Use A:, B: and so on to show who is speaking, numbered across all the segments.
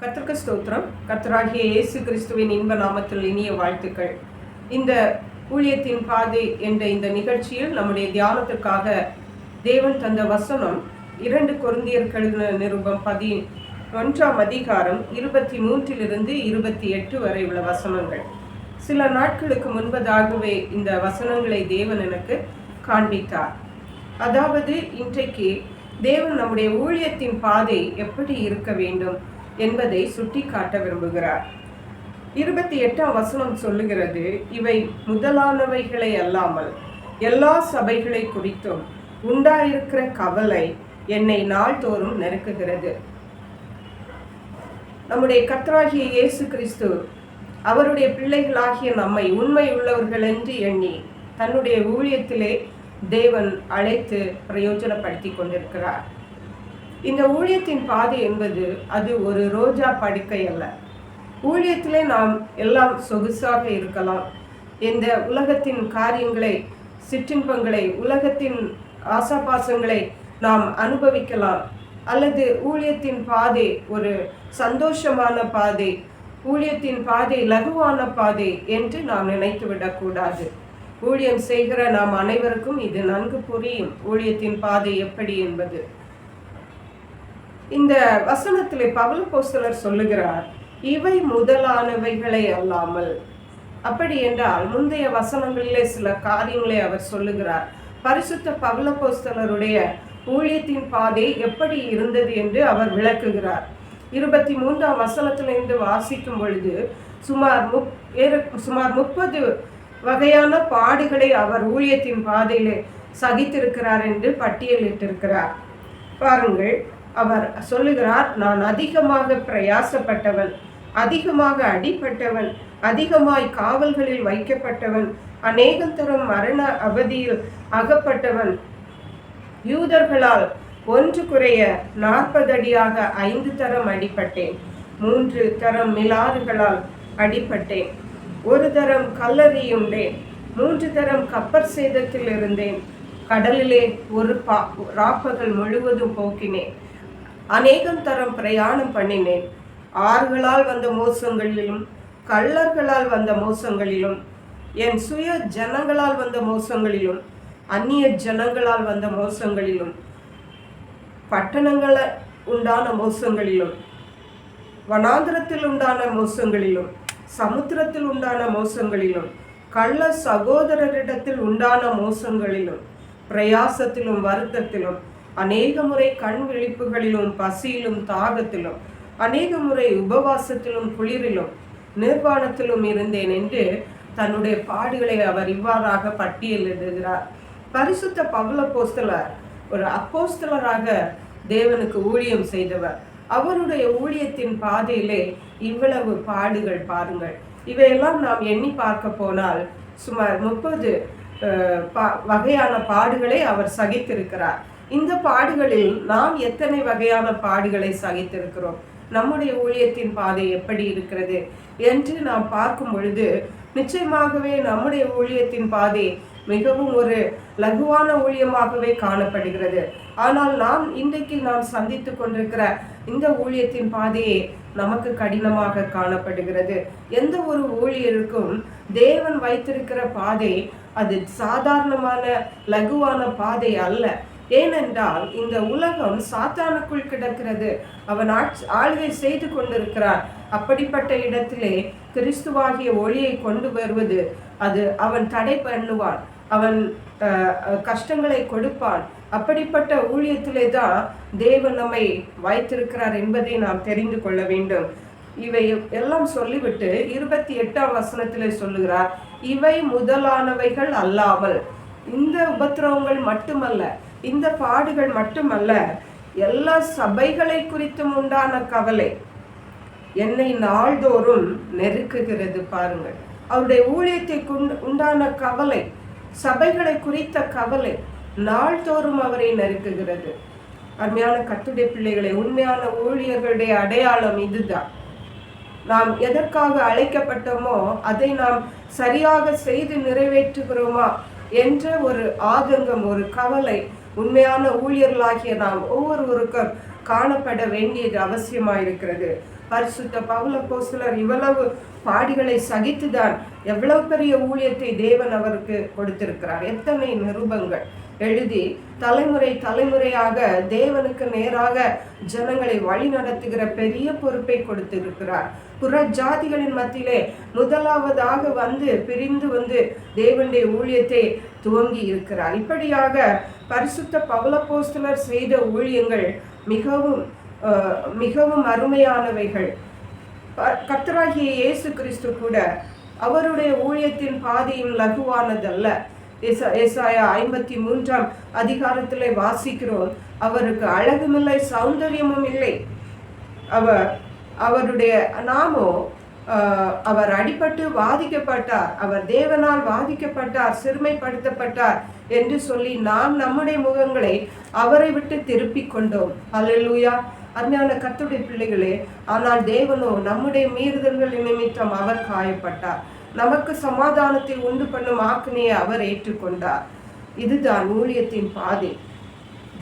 A: கர்த்தருக்கு ஸ்தோத்திரம். கத்தராகிய இயேசு கிறிஸ்துவின் இன்ப நாமத்தில் இனிய வாழ்த்துக்கள். இந்த ஊழியத்தின் பாதை என்ற இந்த நிகழ்ச்சியில் நம்முடைய தியானத்திற்காக தேவன் தந்த வசனம் இரண்டு கொருந்தியர் நிருபம் பதி ஒன்றாம் அதிகாரம் இருபத்தி மூன்றிலிருந்து இருபத்தி எட்டு வரை உள்ள வசனங்கள். சில நாட்களுக்கு முன்பதாகவே இந்த வசனங்களை தேவன் எனக்கு காண்பித்தார். அதாவது இன்றைக்கு தேவன் நம்முடைய ஊழியத்தின் பாதை எப்படி இருக்க வேண்டும்? என்பதை சுட்டிக்காட்ட விரும்புகிறார். இருபத்தி எட்டாம் வசனம் சொல்லுகிறது இவை முதலானவைகளை அல்லாமல் எல்லா சபைகளை குறித்தும் உண்டாயிருக்கிற கவலை என்னை நாள்தோறும் நெருக்குகிறது. நம்முடைய கத்தராகிய இயேசு கிறிஸ்து அவருடைய பிள்ளைகளாகிய நம்மை உண்மை உள்ளவர்கள் என்று எண்ணி தன்னுடைய ஊழியத்திலே தேவன் அழைத்து பிரயோஜனப்படுத்தி கொண்டிருக்கிறார். இந்த ஊழியத்தின் பாதை என்பது அது ஒரு ரோஜா படுக்கை அல்ல. ஊழியத்திலே நாம் எல்லாம் சொகுசாக இருக்கலாம். இந்த உலகத்தின் காரியங்களை சிற்றின்பங்களை உலகத்தின் ஆசாபாசங்களை நாம் அனுபவிக்கலாம். அல்லது ஊழியத்தின் பாதை ஒரு சந்தோஷமான பாதை ஊழியத்தின் பாதை லகுவான பாதை என்று நாம் நினைத்து விடக்கூடாது. ஊழியம் செய்கிற நாம் அனைவருக்கும் இது நன்கு புரியும். ஊழியத்தின் பாதை எப்படி என்பது. இந்த வசனத்திலே பவுல் போஸ்தலர் சொல்லுகிறார் இவை முதலானவைகளை அல்லாமல். அப்படி என்றால் முந்தைய வசனங்களிலே சில காரியங்களை அவர் சொல்லுகிறார். பரிசுத்த பவுல போஸ்தலருடைய ஊழியத்தின் பாதை எப்படி இருந்தது என்று அவர் விளக்குகிறார். இருபத்தி மூன்றாம் வசனத்திலிருந்து வாசிக்கும் பொழுது சுமார் முப் சுமார் முப்பது வகையான பாடுகளை அவர் ஊழியத்தின் பாதையிலே சகித்திருக்கிறார் என்று பட்டியலிட்டிருக்கிறார். பாருங்கள் அவர் சொல்லுகிறார் நான் அதிகமாக பிரயாசப்பட்டவன் அதிகமாக அடிப்பட்டவன் அதிகமாய் காவல்களில் வைக்கப்பட்டவன் அநேகம் தரும் மரண அவதியில் அகப்பட்டவன். யூதர்களால் ஒன்று குறைய நாற்பது அடியாக ஐந்து தரம் அடிப்பட்டேன் மூன்று தரம் மிலாறுகளால் அடிப்பட்டேன் ஒரு தரம் கல்லறியுண்டேன் மூன்று தரம் கப்பர் சேதத்தில் இருந்தேன். கடலிலே ஒரு பா ராப்பகல் முழுவதும் போக்கினேன். அநேகம் தரம் பிரயாணம் பண்ணினேன். ஆறுகளால் வந்த மோசங்களிலும் கள்ளர்களால் வந்த மோசங்களிலும் என் சுய ஜனங்களால் வந்த மோசங்களிலும் அந்நிய ஜனங்களால் வந்த மோசங்களிலும் பட்டணங்கள உண்டான மோசங்களிலும் வனாந்திரத்தில் உண்டான மோசங்களிலும் சமுத்திரத்தில் உண்டான மோசங்களிலும் கள்ள சகோதரரிடத்தில் உண்டான மோசங்களிலும் பிரயாசத்திலும் வருத்தத்திலும் அநேக முறை கண் விழிப்புகளிலும் பசியிலும் தாகத்திலும் அநேக முறை உபவாசத்திலும் குளிரிலும் நிர்வாணத்திலும் இருந்தேன் என்று தன்னுடைய பாடுகளை அவர் இவ்வாறாக பட்டியலிடுகிறார் பரிசுத்த பவுல போஸ்தலர் ஒரு அப்போஸ்தலராக தேவனுக்கு ஊழியம் செய்தவர். அவருடைய ஊழியத்தின் பாதையிலே இவ்வளவு பாடுகள் பாருங்கள். இவையெல்லாம் நாம் எண்ணி பார்க்க போனால் சுமார் முப்பது வகையான பாடுகளை அவர் சகித்திருக்கிறார். இந்த பாடுகளில் நாம் எத்தனை வகையான பாடுகளை சகித்திருக்கிறோம்? நம்முடைய ஊழியத்தின் பாதை எப்படி இருக்கிறது? என்று நாம் பார்க்கும் பொழுது நிச்சயமாகவே நம்முடைய ஊழியத்தின் பாதை மிகவும் ஒரு லகுவான ஊழியமாகவே காணப்படுகிறது. ஆனால் நாம் இன்றைக்கு நாம் சந்தித்து கொண்டிருக்கிற இந்த ஊழியத்தின் பாதையே நமக்கு கடினமாக காணப்படுகிறது. எந்த ஒரு ஊழியருக்கும் தேவன் வைத்திருக்கிற பாதை அது சாதாரணமான லகுவான பாதை அல்ல. ஏனென்றால் இந்த உலகம் சாத்தானுக்குள் கிடக்கிறது. அவன் ஆளுகை செய்து கொண்டிருக்கிறான். அப்படிப்பட்ட இடத்திலே கிறிஸ்துவாகிய ஒளியை கொண்டு வருவது அது அவன் தடை பண்ணுவான். அவன் கஷ்டங்களை கொடுப்பான். அப்படிப்பட்ட ஊழியத்திலே தான் தேவன் நம்மை வைத்திருக்கிறார் என்பதை நாம் தெரிந்து கொள்ள வேண்டும். இவை எல்லாம் சொல்லிவிட்டு இருபத்தி எட்டாம் வசனத்திலே சொல்லுகிறார் இவை முதலானவைகள் அல்லாமல். இந்த உபத்திரவங்கள் மட்டுமல்ல இந்த பாடுகள் மட்டுமல்ல எல்லா சபைகளை குறித்தும் உண்டான கவலை என்னை நாள்தோறும் நெருக்குகிறது பாருங்கள். அவருடைய ஊழியத்தை உண்டான கவலை சபைகளை குறித்த கவலை நாள்தோறும் அவரை நெருக்குகிறது. அருமையான கத்துடைய பிள்ளைகளை உண்மையான ஊழியர்களுடைய அடையாளம் இதுதான். நாம் எதற்காக அழைக்கப்பட்டோமோ அதை நாம் சரியாக செய்து நிறைவேற்றுகிறோமா என்ற ஒரு ஆதங்கம் ஒரு கவலை உண்மையான ஊழியர்களாகிய நாம் ஒவ்வொருவருக்கும் காணப்பட வேண்டியது அவசியமாக இருக்கிறது பரிசுத்த பவுல கோசலர் இவ்வளவு பாடிகளை சகித்துதான் எவ்வளவு பெரிய ஊழியத்தை தேவன் அவருக்கு கொடுத்திருக்கிறார். எத்தனை நிருபங்கள். எழுதி தலைமுறை தலைமுறையாக தேவனுக்கு நேராக ஜனங்களை வழி நடத்துகிற பெரிய பொறுப்பை கொடுத்திருக்கிறார். புற ஜாதிகளின் மத்தியிலே முதலாவதாக வந்து பிரிந்து வந்து தேவனுடைய ஊழியத்தை துவங்கி இருக்கிறார். இப்படியாக பரிசுத்த பவலப்போஸ்தலர் செய்த ஊழியங்கள் மிகவும் மிகவும் அருமையானவைகள். கர்த்தராகிய இயேசு கிறிஸ்து கூட அவருடைய ஊழியத்தின் பாதையும் லகுவானதல்ல. ஏசாயா ஐம்பத்தி மூன்றாம் அதிகாரத்தில் வாசிக்கிறோம். அவருக்கு அழகும் இல்லை சௌந்தரியமும் இல்லை. அவர் அவருடைய நாமோ அவர் அடிபட்டு வாதிக்கப்பட்டார். அவர் தேவனால் வாதிக்கப்பட்டார் சிறுமைப்படுத்தப்பட்டார் என்று சொல்லி நாம் நம்முடைய முகங்களை அவரை விட்டு திருப்பிக் கொண்டோம். அல்லூயா அருமையான கத்துடைய பிள்ளைகளே ஆனால் தேவனோ நம்முடைய மீறுதல்கள் நிமித்தம் அவர் காயப்பட்டார். நமக்கு சமாதானத்தை உண்டு பண்ணும் ஆக்கினையை அவர் ஏற்றுக்கொண்டார். இதுதான் ஊழியத்தின் பாதை.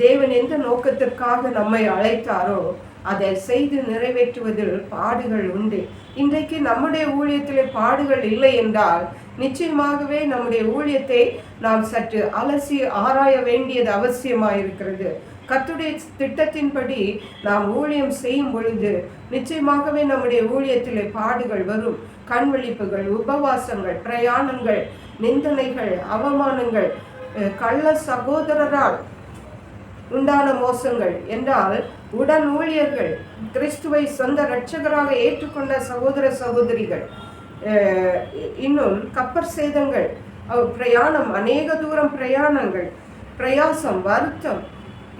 A: தேவன் எந்த நோக்கத்திற்காக நம்மை அழைத்தாரோ அதை செய்து நிறைவேற்றுவதில் பாடுகள் உண்டு. இன்றைக்கு நம்முடைய ஊழியத்தில் பாடுகள் இல்லை என்றால் நிச்சயமாகவே நம்முடைய ஊழியத்தை நாம் சற்று அலசி ஆராய வேண்டியது அவசியமாயிருக்கிறது. கத்துடைய திட்டத்தின்படி நாம் ஊழியம் செய்யும் பொழுது நிச்சயமாகவே நம்முடைய ஊழியத்தில் பாடுகள் வரும். கண்விழிப்புகள் உபவாசங்கள் பிரயாணங்கள் நிந்தனைகள் அவமானங்கள் கள்ள சகோதரரால் உண்டான மோசங்கள் என்றால் உடன் ஊழியர்கள் கிறிஸ்துவை சொந்த இரட்சகராக ஏற்றுக்கொண்ட சகோதர சகோதரிகள் இன்னும் கப்பர் சேதங்கள் பிரயாணம் அநேக தூரம் பிரயாணங்கள் பிரயாசம் வருத்தம்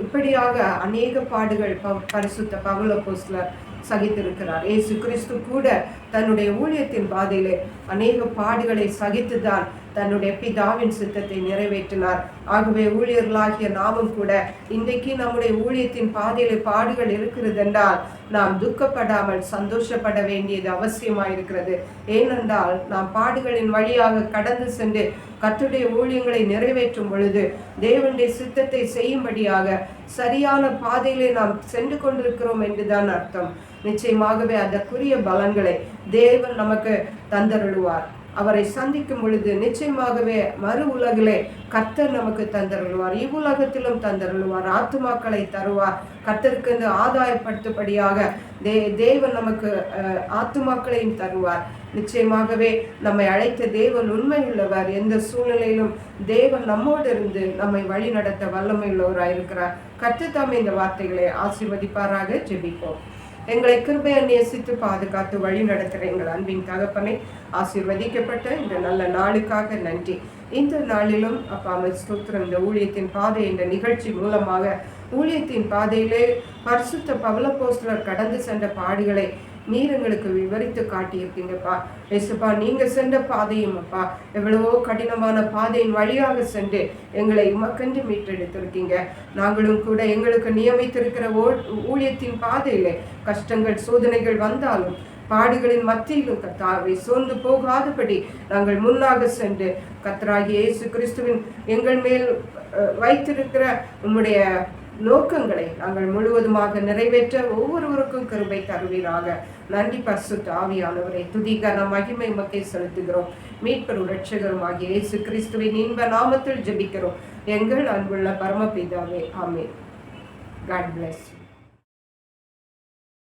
A: இப்படியாக அநேக பாடுகள் பரிசுத்த பவுல போஸ்லர் சகித்திருக்கிறார். ஏசு கிறிஸ்து கூட தன்னுடைய ஊழியத்தின் பாதையிலே அநேக பாடுகளை சகித்துதான் தன்னுடைய பிதாவின் சித்தத்தை நிறைவேற்றினார். ஆகவே ஊழியர்களாகிய நாமும் கூட இன்றைக்கு நம்முடைய ஊழியத்தின் பாதையில பாடுகள் இருக்கிறது என்றால் நாம் துக்கப்படாமல் சந்தோஷப்பட வேண்டியது அவசியமாயிருக்கிறது. ஏனென்றால் நாம் பாடுகளின் வழியாக கடந்து சென்று கத்துடைய ஊழியங்களை நிறைவேற்றும் பொழுது தேவனுடைய சித்தத்தை செய்யும்படியாக சரியான பாதையிலே நாம் சென்று கொண்டிருக்கிறோம் என்றுதான் அர்த்தம். நிச்சயமாகவே அதற்குரிய பலன்களை தேவன் நமக்கு தந்தருளுவார். அவரை சந்திக்கும் பொழுது நிச்சயமாகவே மறு உலகிலே கர்த்தர் நமக்கு தந்தருள்வார். இவ்வுலகத்திலும் தந்தருள்வார். ஆத்துமாக்களை தருவார். கர்த்தருக்கு இந்த ஆதாயப்படுத்தபடியாக தே தேவன் நமக்கு ஆத்துமாக்களையும் தருவார். நிச்சயமாகவே நம்மை அழைத்த தேவன் உண்மையுள்ளவர். எந்த சூழ்நிலையிலும் தேவன் நம்மோடு இருந்து நம்மை வழி நடத்த வல்லமை உள்ளவராயிருக்கிறார் கற்று தாமே இந்த வார்த்தைகளை ஆசீர்வதிப்பாராக. ஜெபிப்போம். எங்களை கிருபையை நேசித்து பாதுகாத்து வழி நடத்துகிற எங்கள் அன்பின் தகப்பனை ஆசீர்வதிக்கப்பட்ட இந்த நல்ல நாளுக்காக நன்றி. இந்த நாளிலும் அப்பா ஸ்தோத்திரம் இந்த ஊழியத்தின் பாதை என்ற நிகழ்ச்சி மூலமாக ஊழியத்தின் பாதையிலே பரிசுத்த பவல போஸ்டர் கடந்து சென்ற பாடுகளை நீர் எங்களுக்கு விவரித்து காட்டியிருக்கீங்கப்பா எசுப்பா நீங்கள் சென்ற பாதையும் அப்பா எவ்வளவோ கடினமான பாதையின் வழியாக சென்று எங்களை உமக்கென்று மீட்டெடுத்திருக்கீங்க. நாங்களும் கூட எங்களுக்கு நியமித்திருக்கிற ஓ ஊழியத்தின் பாதையில் கஷ்டங்கள் சோதனைகள் வந்தாலும் பாடுகளின் மத்தியிலும் கத்தாவை சோர்ந்து போகாதபடி நாங்கள் முன்னாக சென்று கத்தராகி இயேசு கிறிஸ்துவின் எங்கள் மேல் வைத்திருக்கிற உம்முடைய நோக்கங்களை நாங்கள் முழுவதுமாக நிறைவேற்ற ஒவ்வொருவருக்கும் கருவை தருவீராக. நன்றி பர்சு ஆவியானவரை. துதிகன மகிமை மக்கை செலுத்துகிறோம். மீட்பரும் ரட்சகரும் ஆகிய இயேசு கிறிஸ்துவின் இன்ப நாமத்தில் ஜபிக்கிறோம். எங்கள் அன்புள்ள பரமபிதாவே ஆமே காட் பிளஸ்